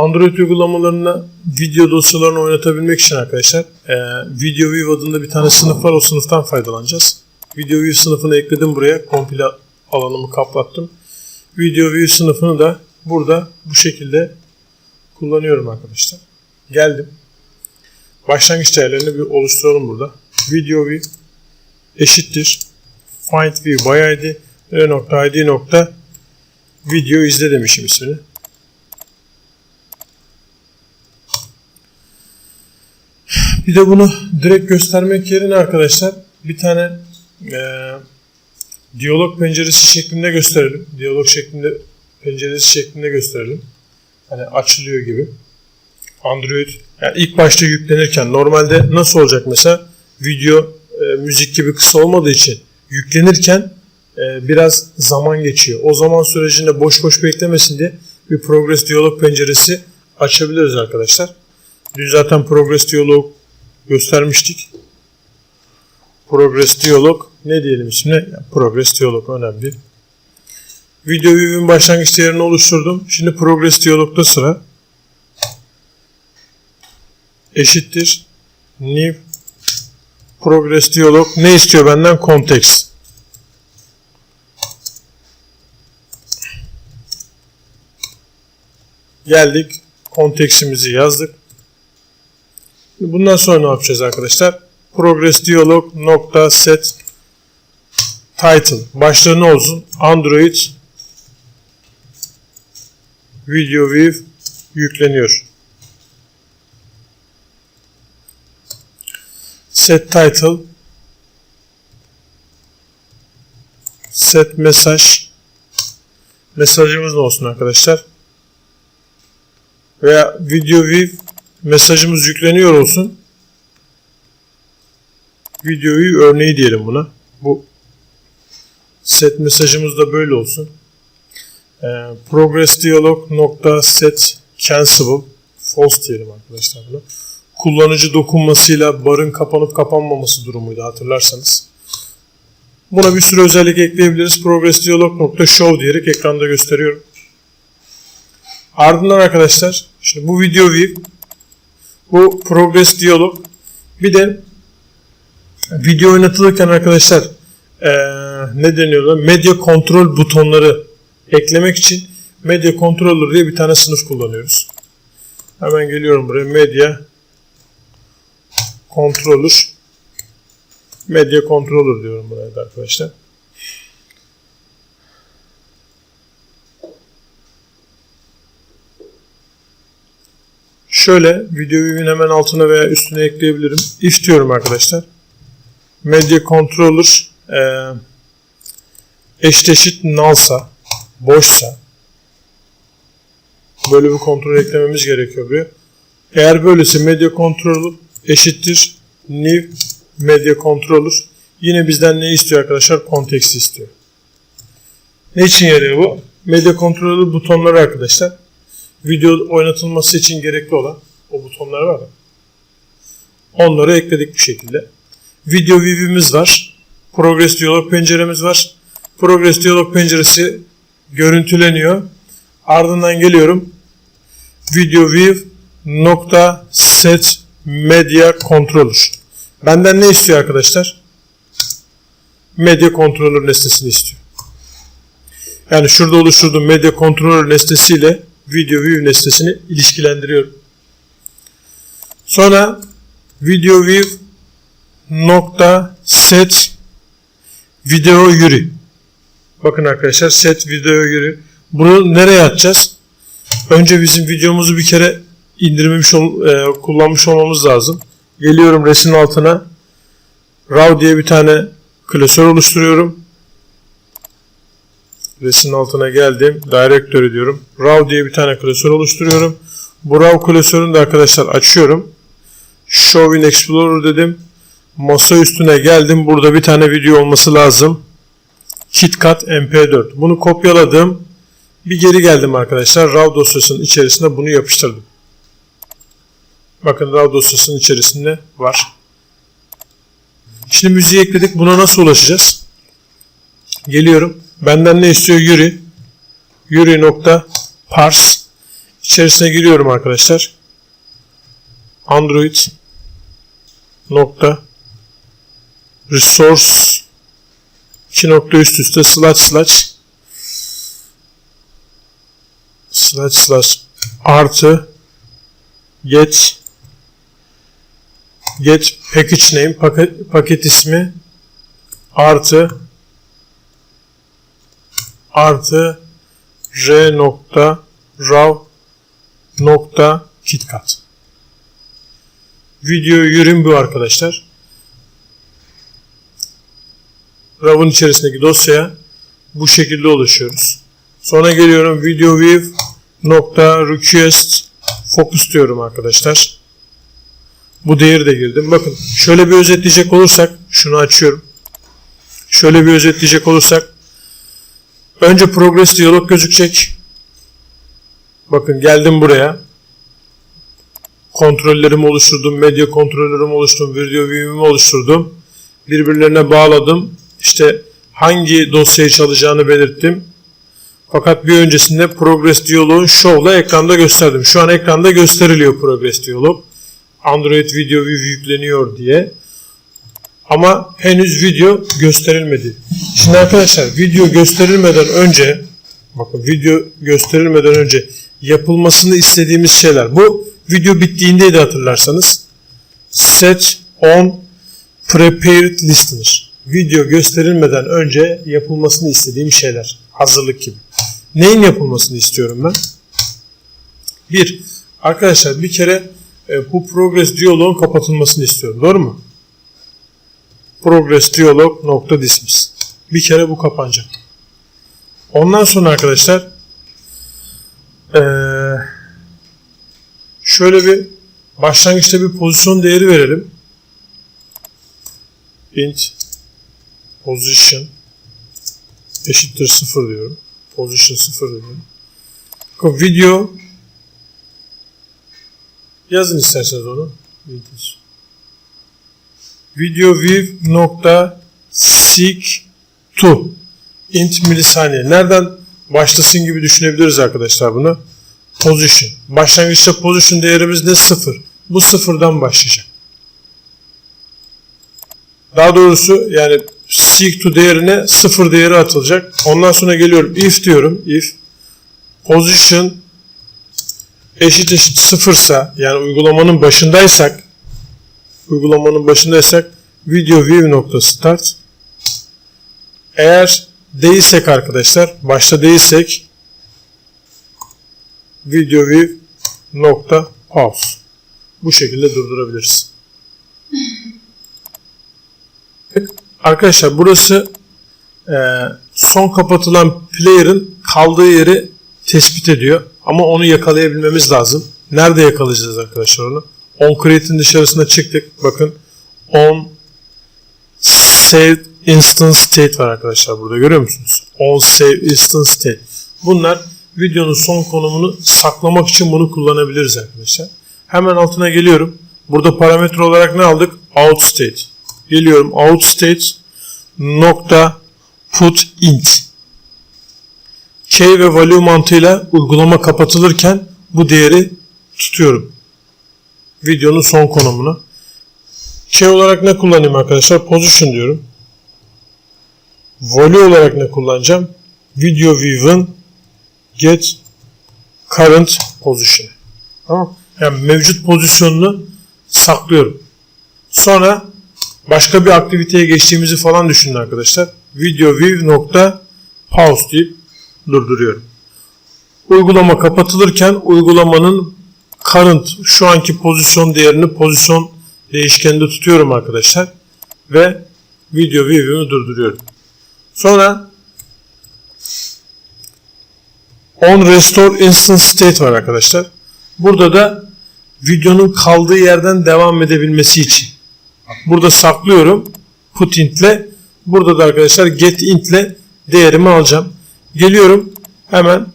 Android uygulamalarına video dosyalarını oynatabilmek için arkadaşlar e, Video View adında bir tane sınıf var. O sınıftan faydalanacağız. Video View sınıfını ekledim buraya. Komple alanımı kaplattım. Video View sınıfını da burada bu şekilde kullanıyorum arkadaşlar. Geldim. Başlangıç değerlerini bir oluşturalım burada. Video View eşittir find by id nokta id nokta video izle demişim ismini. Bir de bunu direkt göstermek yerine arkadaşlar bir tane eee diyalog penceresi şeklinde gösterelim. Diyalog şeklinde penceresi şeklinde gösterelim. Hani açılıyor gibi. Android yani ilk başta yüklenirken normalde nasıl olacak mesela video e, müzik gibi kısa olmadığı için yüklenirken e, biraz zaman geçiyor. O zaman sürecinde boş boş beklemesin diye bir Progress Diyalog penceresi açabiliriz arkadaşlar. Dün zaten Progress Diyalog göstermiştik. Progress Diyalog ne diyelim? Yani Progress Diyalog önemli. Video view'in başlangıç değerini oluşturdum. Şimdi Progress Diyalog'da sıra. Eşittir. New Progress Diyalog ne istiyor benden? Context. Geldik. Konteksimizi yazdık. Bundan sonra ne yapacağız arkadaşlar? Progress nokta set title. Başlığı ne olsun? Android Video View yükleniyor. Set title set mesaj mesajımız ne olsun arkadaşlar? Veya video view mesajımız yükleniyor olsun. Videoyu örneği diyelim buna. Bu set mesajımız da böyle olsun. Ee, progress dialog nokta set cancelable false diyelim arkadaşlar bunu. Kullanıcı dokunmasıyla barın kapanıp kapanmaması durumuydu hatırlarsanız. Buna bir sürü özellik ekleyebiliriz. Progress dialog nokta show diyerek ekranda gösteriyorum. Ardından arkadaşlar şimdi bu video view bu progress diyalog bir de video oynatılırken arkadaşlar ee, ne deniyorlar? Medya kontrol butonları eklemek için medya controller diye bir tane sınıf kullanıyoruz. Hemen geliyorum buraya. Medya controller medya controller diyorum buraya da arkadaşlar. Şöyle video view'in hemen altına veya üstüne ekleyebilirim. If diyorum arkadaşlar. Media controller e, eşdeşit nalsa, boşsa böyle bir kontrol eklememiz gerekiyor buraya. Eğer böylese media controller eşittir new media controller. Yine bizden ne istiyor arkadaşlar? Kontekst istiyor. Ne için yarıyor bu? Media controller butonları arkadaşlar video oynatılması için gerekli olan o butonlar var ya. Onları ekledik bu şekilde. Video view'imiz var. Progress Dialog penceremiz var. Progress Dialog penceresi görüntüleniyor. Ardından geliyorum. Video view nokta set media controller. Benden ne istiyor arkadaşlar? Media controller nesnesini istiyor. Yani şurada oluşturduğum media controller nesnesiyle video view nesnesini ilişkilendiriyorum. Sonra video view nokta set video yürü. Bakın arkadaşlar set video yürü. Bunu nereye atacağız? Önce bizim videomuzu bir kere indirmemiş ol, e, kullanmış olmamız lazım. Geliyorum resmin altına. RAW diye bir tane klasör oluşturuyorum. Resim altına geldim. Directory diyorum. RAW diye bir tane klasör oluşturuyorum. Bu RAW klasörünü de arkadaşlar açıyorum. Show in Explorer dedim. Masa üstüne geldim. Burada bir tane video olması lazım. KitKat MP4. Bunu kopyaladım. Bir geri geldim arkadaşlar. RAW dosyasının içerisine bunu yapıştırdım. Bakın RAW dosyasının içerisinde var. Şimdi müziği ekledik. Buna nasıl ulaşacağız? Geliyorum. Benden ne istiyor? Yuri. Yuri nokta parse. içerisine giriyorum arkadaşlar. Android nokta resource 2 nokta üst üste slash slash slash slash artı get get package name paket, paket ismi artı artı r nokta raw nokta kitkat. Video ürün bu arkadaşlar. Raw'ın içerisindeki dosyaya bu şekilde oluşuyoruz sonra geliyorum video view nokta request focus diyorum arkadaşlar. Bu değeri de girdim. Bakın şöyle bir özetleyecek olursak şunu açıyorum. Şöyle bir özetleyecek olursak önce progress diyalog gözükecek bakın geldim buraya kontrollerimi oluşturdum medya kontrollerimi oluşturdum video view'imi oluşturdum birbirlerine bağladım işte hangi dosyayı çalacağını belirttim fakat bir öncesinde Progress Diyalog'un Show'la ekranda gösterdim. Şu an ekranda gösteriliyor Progress Diyalog. Android Video View yükleniyor diye. Ama henüz video gösterilmedi. Şimdi arkadaşlar video gösterilmeden önce bakın video gösterilmeden önce yapılmasını istediğimiz şeyler. Bu video bittiğindeydi hatırlarsanız. Set on prepared listener. Video gösterilmeden önce yapılmasını istediğim şeyler. Hazırlık gibi. Neyin yapılmasını istiyorum ben? Bir, arkadaşlar bir kere e, bu progress diyaloğun kapatılmasını istiyorum. Doğru mu? progressdialog.dismiss. Bir kere bu kapanacak. Ondan sonra arkadaşlar şöyle bir başlangıçta bir pozisyon değeri verelim. int position eşittir 0 diyorum. Position 0 diyorum. Video yazın isterseniz onu. Videosu videoview.sig2 int milisaniye. Nereden başlasın gibi düşünebiliriz arkadaşlar bunu. Position. Başlangıçta position değerimiz ne? 0. Bu sıfırdan başlayacak. Daha doğrusu yani seek to değerine sıfır değeri atılacak. Ondan sonra geliyorum if diyorum. If position eşit eşit sıfırsa yani uygulamanın başındaysak uygulamanın başındaysak video view nokta start eğer değilsek arkadaşlar başta değilsek video view nokta pause bu şekilde durdurabiliriz. Arkadaşlar burası e, son kapatılan player'ın kaldığı yeri tespit ediyor. Ama onu yakalayabilmemiz lazım. Nerede yakalayacağız arkadaşlar onu? On create'in dışarısına çıktık. Bakın on saved instance state var arkadaşlar burada görüyor musunuz? On save instance state. Bunlar videonun son konumunu saklamak için bunu kullanabiliriz arkadaşlar. Hemen altına geliyorum. Burada parametre olarak ne aldık? Out state geliyorum outstate nokta put int key ve value mantığıyla uygulama kapatılırken bu değeri tutuyorum. Videonun son konumunu. Key olarak ne kullanayım arkadaşlar? Position diyorum. Value olarak ne kullanacağım? Video view'ın get current position. Tamam. Yani mevcut pozisyonunu saklıyorum. Sonra başka bir aktiviteye geçtiğimizi falan düşünün arkadaşlar. Video view nokta pause deyip durduruyorum. Uygulama kapatılırken uygulamanın current şu anki pozisyon değerini pozisyon değişkeninde tutuyorum arkadaşlar. Ve video view'ümü durduruyorum. Sonra on restore instance state var arkadaşlar. Burada da videonun kaldığı yerden devam edebilmesi için Burada saklıyorum. Put intle. Burada da arkadaşlar get intle değerimi alacağım. Geliyorum. Hemen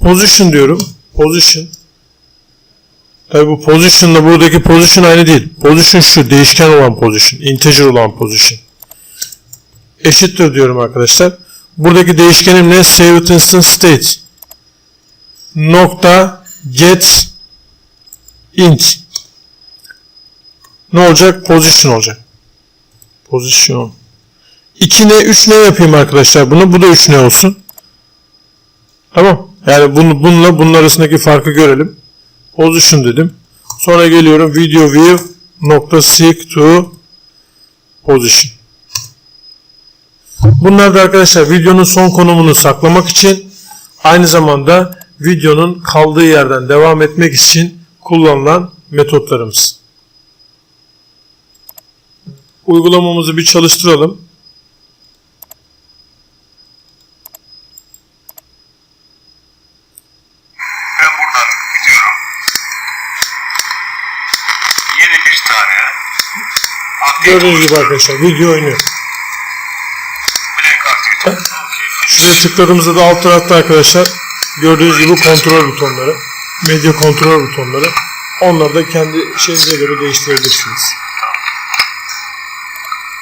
position diyorum. Position. Tabi bu position ile buradaki position aynı değil. Position şu değişken olan position. Integer olan position. Eşittir diyorum arkadaşlar. Buradaki değişkenim ne? Saved instance state. Nokta get int ne olacak? Position olacak. Position. 2 ne 3 ne yapayım arkadaşlar bunu? Bu da 3 ne olsun. Tamam. Yani bunu, bununla bunun arasındaki farkı görelim. Position dedim. Sonra geliyorum video view nokta seek to position. Bunlar da arkadaşlar videonun son konumunu saklamak için aynı zamanda videonun kaldığı yerden devam etmek için kullanılan metotlarımız. Uygulamamızı bir çalıştıralım. Yeni bir tane Gördüğünüz gibi arkadaşlar video oynuyor. aktivite. Şuraya tıkladığımızda da alt tarafta arkadaşlar gördüğünüz gibi kontrol butonları, medya kontrol butonları. Onları da kendi şeyinize göre değiştirebilirsiniz.